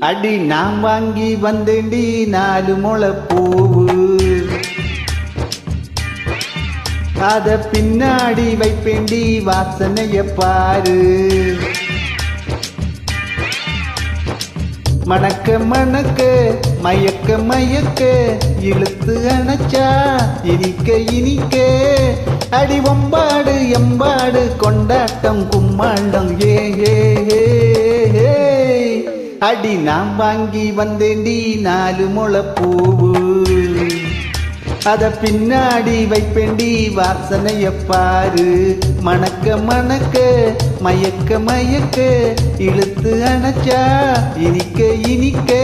அடி நான் வாங்கி வந்தேண்டி நாலு முளை அத பின்னாடி வைப்பேண்டி வாசனைய பாரு. மணக்க மணக்க மயக்க மயக்க இழுத்து அணைச்சா இனிக்க இனிக்க. அடி வம்பாடு எம்பாடு கொண்டாட்டம் கும்மாண்டம் ஏ, ஏ. அடி நான் வாங்கி வந்தேண்டி நாலு முளப்பூவு. அத பின்னாடி வைப்பேண்டி வாசனைய பாரு. மணக்க மணக்க மயக்க மயக்க இழுத்து அணைச்சா இனிக்க இனிக்க.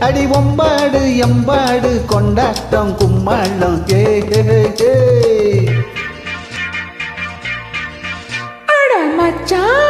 அடி ஒம்பாடு எம்பாடு கொண்டாட்டம் கும்மாளம் ஏ மச்சான்.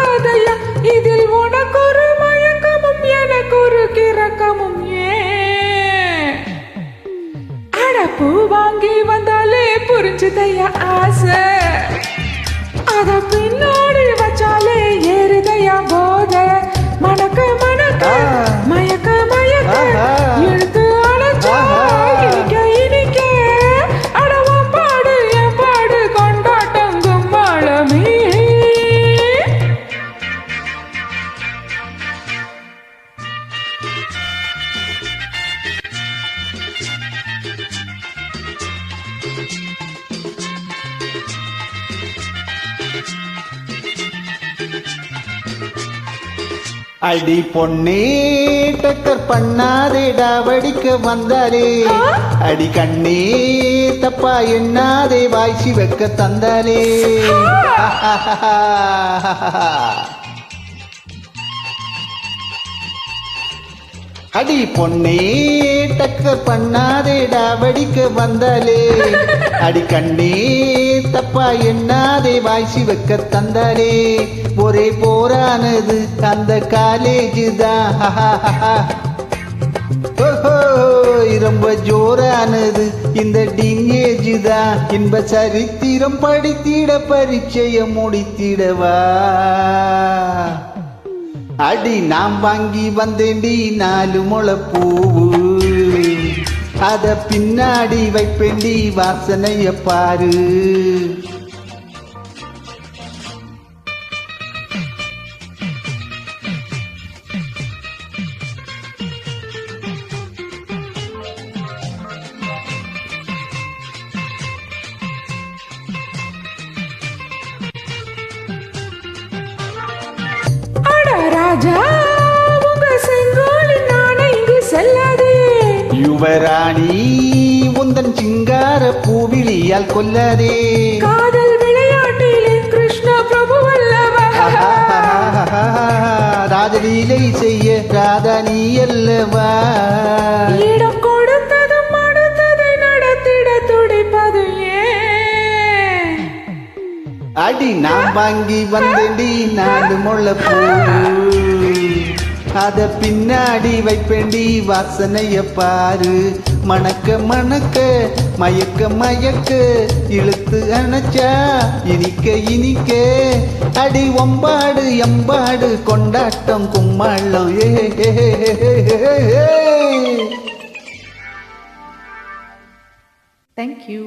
அடி பொன்னே டக்கர் பண்ணாதேடா வடிக்க வந்தாரே அடி கண்ணே தப்பா எண்ணாதே வாய்ச்சி வைக்க தந்தாரே அடி பொன்னே டக்கர் பண்ணாதேடா வடிக்க வந்தாலே. அடி கண்ணே தப்பா என்னாதே வாய்ச்சி வைக்க தந்தாரே ஒரே போரானது அந்த காலேஜ் தான். ரொம்ப ஜோரானது இந்த டீனேஜ் தான். இன்ப சரித்திரம் படித்திட பரிச்சயம் முடித்திடவா? அடி நாம் வாங்கி வந்தேண்டி நாலு முளப்பூவு. அத பின்னாடி வைப்பேண்டி வாசனைய பாரு. யுவராணி உந்தன் சிங்கார பூவிழியால் கொல்லாதே. காதல் விளையாட்டிலே கிருஷ்ண பிரபு ராஜலீலை செய்ய ராதா நீ அல்லவா? இடம் கொடுத்ததும் அடுத்ததை நடத்திட துடிப்பது அடி நான் வாங்கி வந்தேண்டி நாலு முளை பூ. அத பின்னாடி வைப்பேண்டி வாசனைய பாரு. மணக்க மணக்க மயக்க மயக்க இழுத்து அணைச்சா இனிக்க இனிக்க. அடி ஒம்பாடு எம்பாடு கொண்டாட்டம் கும்மாளம் ஏ தேங்க்யூ